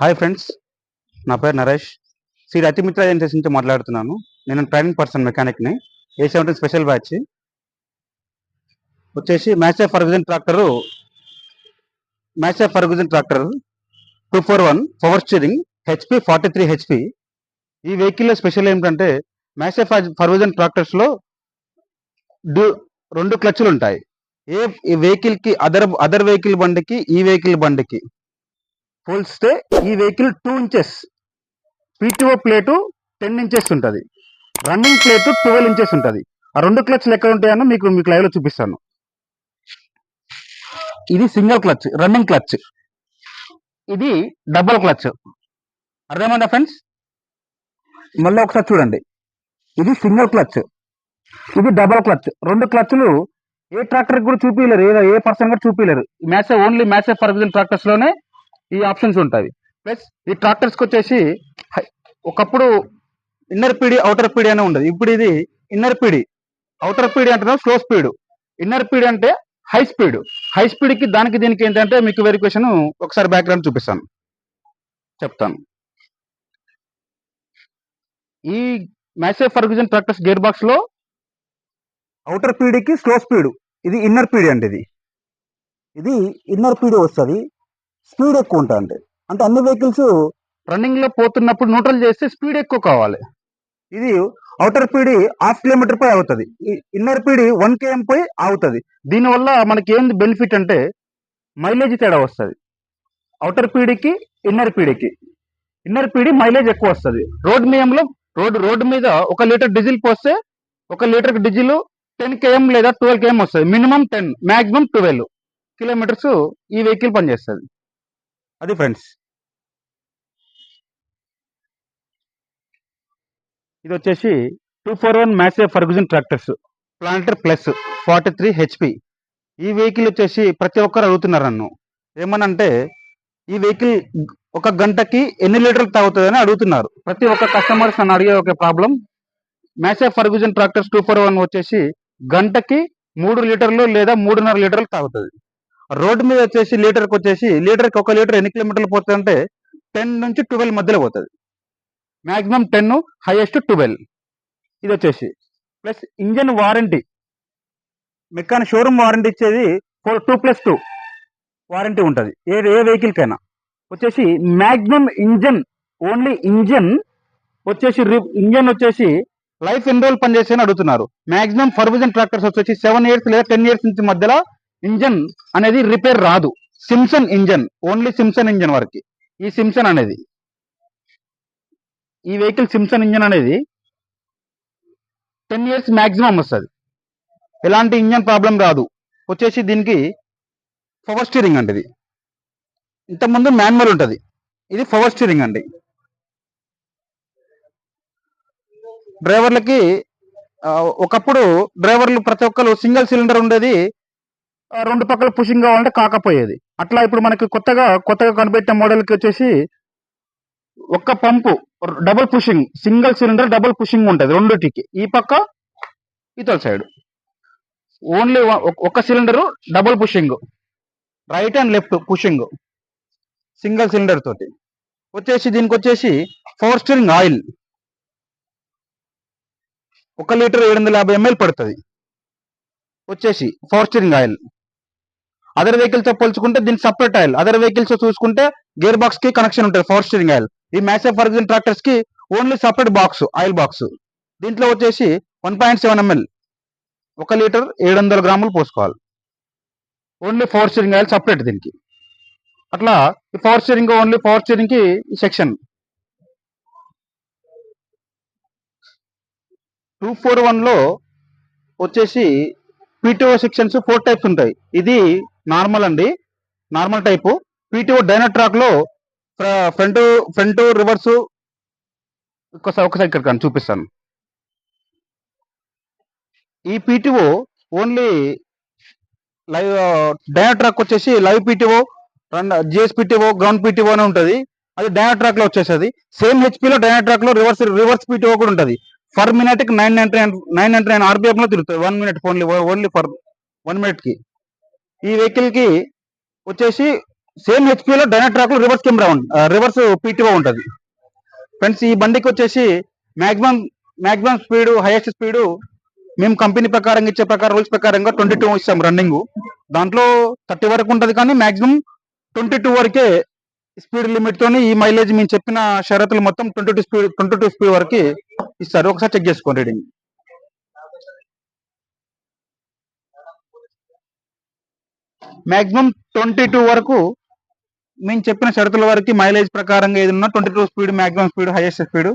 Hi friends నా పేరు Naresh. Shri అతిమిత్ర agencies నుంచి మాట్లాడుతున్నాను. నేను ట్రైనింగ్ పర్సన్ మెకానిక్ని ఏ సెవెంటీన్ స్పెషల్ బ్యాచ్ వచ్చేసి Massey Ferguson tractor Massey Ferguson tractor two four one power steering HP forty three HP ఈ వెహికల్లో స్పెషల్ ఏమిటంటే మ్యాచ్ ఫర్గుజన్ ట్రాక్టర్స్లో డూ రెండు క్లచ్లు ఉంటాయి. ఏ ఈ వెహికల్కి అదర్ అదర్ వెహికల్ బండికి ఈ వెహికల్ బండికి. పోల్స్తే ఈ vehicle two inches. PTO plate ten inches ఉంటుంది. రన్నింగ్ ప్లేటు ట్వెల్వ్ ఇంచెస్ ఉంటుంది. ఆ రెండు క్లచ్లు ఎక్కడ ఉంటాయని మీకు మీకు లైవ్లో చూపిస్తాను. ఇది సింగిల్ క్లచ్ రన్నింగ్ క్లచ్. ఇది డబుల్ క్లచ్. అర్థమైందా ఫ్రెండ్స్? మళ్ళీ ఒకసారి చూడండి. ఇది సింగిల్ క్లచ్. ఇది డబల్ క్లచ్. రెండు క్లచ్లు ఏ ట్రాక్టర్ కూడా చూపించలేరు ఏ ఏ పర్సన్ కూడా చూపించలేరు Massey only Massey for example ట్రాక్టర్స్లోనే ఈ ఆప్షన్స్ ఉంటాయి. ప్లస్ ఈ ట్రాక్టర్స్కి వచ్చేసి ఒకప్పుడు ఇన్నర్ పీడి అవుటర్ పీడి అనే ఉండదు. ఇప్పుడు ఇది ఇన్నర్ పీడి. అవుటర్ పీడి అంటే స్లో స్పీడ్. ఇన్నర్ పీడి అంటే హై స్పీడ్. హై స్పీడ్కి దానికి దీనికి ఏంటంటే మీకు వెరిఫికేషన్ ఒకసారి బ్యాక్గ్రౌండ్ చూపిస్తాను. చెప్తాను. ఈ మ్యాసే ఫర్గ్యూజన్ ట్రాక్టర్స్ గేర్ బాక్స్లో అవుటర్ పీడీకి స్లో స్పీడ్. ఇది ఇన్నర్ పీడి అంటే ఇది. ఇది ఇన్నర్ పీడి వస్తుంది. స్పీడ్ ఎక్కువ ఉంటుంది అంటే అంటే అన్ని వెహికల్స్ రన్నింగ్లో పోతున్నప్పుడు న్యూట్రల్ చేస్తే స్పీడ్ ఎక్కువ కావాలి. ఇది అవుటర్ పీడి హాఫ్ కిలోమీటర్ పై అవుతుంది. ఇన్నర్ పీడి వన్ కేఎం పై ఆగుతుంది. దీనివల్ల మనకి ఏంది బెనిఫిట్ అంటే మైలేజ్ తేడా వస్తుంది. అవుటర్ పీడికి ఇన్నర్ పీడికి ఇన్నర్ పీడి మైలేజ్ ఎక్కువ వస్తుంది. రోడ్ మీయంలో రోడ్ రోడ్డు మీద ఒక లీటర్ డీజిల్ పోస్తే ఒక లీటర్ డీజిల్ టెన్ కేఎం లేదా ట్వెల్వ్ కేఎం వస్తుంది. Minimum ten maximum twelve kilometres ఈ వెహికల్ పనిచేస్తుంది. అది ఫ్రెండ్స్. ఇది వచ్చేసి two four one Massey Ferguson tractors. Planter plus forty three HP ఈ వెహికల్ వచ్చేసి ప్రతి ఒక్కరు అడుగుతున్నారు నన్ను. ఏమనంటే ఈ వెహికల్ ఒక గంటకి ఎన్ని లీటర్లు తాగుతుందని అడుగుతున్నారు. ప్రతి ఒక్క కస్టమర్స్ నన్ను అడిగే ఒక problem. Massey Ferguson tractors two four one వచ్చేసి గంటకి మూడు లీటర్లు లేదా మూడున్నర లీటర్లు తాగుతుంది. రోడ్డు మీద వచ్చేసి లీటర్కి వచ్చేసి లీటర్కి ఒక లీటర్ ఎన్ని కిలోమీటర్లు పోతుంది అంటే టెన్ నుంచి ట్వెల్వ్ మధ్యలో పోతుంది. Maximum ten highest twelve. ఇది వచ్చేసి. Plus engine warranty. Mechanic showroom warranty ఇచ్చేది four two plus two warranty ఉంటుంది. ఏ ఏ వెహికల్కైనా. వచ్చేసి మ్యాక్సిమం ఇంజన్ ఓన్లీ ఇంజన్ వచ్చేసి ఇంజన్ వచ్చేసి లైఫ్ ఎన్ని రోజులు పనిచేసి అడుగుతున్నారు. మ్యాక్సిమం ఫర్విజన్ ట్రాక్టర్స్ వచ్చేసి సెవెన్ ఇయర్స్ లేదా టెన్ ఇయర్స్ నుంచి మధ్యలో ఇంజన్ అనేది రిపేర్ రాదు. Simpson engine only Simpson engine వరకు. ఈ సిమ్సన్ అనేది. ఈ వెహికల్ సిమ్సన్ ఇంజన్ అనేది టెన్ ఇయర్స్ మాక్సిమం వస్తుంది. ఎలాంటి ఇంజన్ ప్రాబ్లం రాదు. వచ్చేసి దీనికి పవర్ స్టీరింగ్ అండి ఇది. ఇంతకుముందు మాన్యువల్ ఉంటుంది. ఇది పవర్ స్టీరింగ్ అండి. డ్రైవర్లకి ఒకప్పుడు డ్రైవర్లు ప్రతి ఒక్కరు సింగిల్ సిలిండర్ ఉండేది. రెండు పక్కల పుషింగ్ కావాలంటే కాకపోయేది. అట్లా ఇప్పుడు మనకి కొత్తగా కొత్తగా కనిపెట్టిన మోడల్కి వచ్చేసి ఒక్క పంపు double pushing single cylinder double pushing ఉంటుంది రెండుటికి. ఈ పక్క ఇతల సైడ్ ఓన్లీ ఒక cylinder double pushing right and left pushing single cylinder తోటి. వచ్చేసి దీనికి వచ్చేసి ఫోర్ స్టీరింగ్ ఆయిల్ ఒక లీటర్ ఏడు వందల యాభై ఎంఎల్ పడుతుంది. వచ్చేసి ఫోర్ స్టీరింగ్ ఆయిల్ అదర్ వెహికల్స్తో పోల్చుకుంటే దీని సపరేట్ ఆయిల్ అదర్ వెహికల్స్ చూసుకుంటే గేర్ బాక్స్కి కనెక్షన్ ఉంటుంది పవర్ స్టీరింగ్ ఆయిల్ ఈ Massey Ferguson ట్రాక్టర్స్కి only separate box oil box దీంట్లో వచ్చేసి వన్ పాయింట్ సెవెన్ ఎంఎల్ ఒక లీటర్ ఏడు వందల గ్రాములు పోసుకోవాలి. Only power steering oil separate దీనికి. అట్లా ఈ పవర్ స్టీరింగ్ ఓన్లీ పవర్ స్టీరింగ్కి సెక్షన్ టూ ఫోర్ వన్లో వచ్చేసి పీటీఓ సెక్షన్స్ ఫోర్ టైప్స్ ఉంటాయి. ఇది నార్మల్ అండి. Normal type. పీటీఓ డైనో ట్రాక్లో ఫ్రంట్ ఫ్రంట్ రివర్స్ ఒకసారి ఒకసారి ఇక్కడ కానీ చూపిస్తాను. ఈ PTO only live dyno track వచ్చేసి live PTO GS PTO ground PTO అని ఉంటుంది. అది డైనో ట్రాక్లో వచ్చేసేది సేమ్ హెచ్పీలో డైనో ట్రాక్లో రివర్స్ రివర్స్ పీటీఓ కూడా ఉంటుంది. For మినిట్కి nine ninety nine nine ninety nine ఆర్పిఎఫ్లో తిరుగుతుంది. One minute only only for one మినిట్కి ఈ వెహికల్కి వచ్చేసి సేమ్ హెచ్పిలో డైనా ట్రాక్లో రివర్స్ కెమెరా రివర్స్ పీటీఓ ఉంటుంది. ఫ్రెండ్స్ ఈ బండికి వచ్చేసి maximum maximum speed highest speed మేము కంపెనీ ప్రకారం ఇచ్చే ప్రకారం రూల్స్ ప్రకారంగా ట్వంటీ టూ ఇస్తాం రన్నింగ్. దాంట్లో థర్టీ వరకు ఉంటుంది కానీ మాక్సిమం ట్వంటీ టూ వరకే స్పీడ్ లిమిట్ తోని ఈ మైలేజ్ మేము చెప్పిన షరతులు మొత్తం twenty two speed twenty two speed వరకు ఇస్తారు. ఒకసారి చెక్ చేసుకోండి రీడింగ్. మాక్సిమం ట్వంటీ టూ వరకు మేము చెప్పిన షరతుల వరకు మైలేజ్ ప్రకారంగా ఏదైనా twenty two speed maximum speed highest speed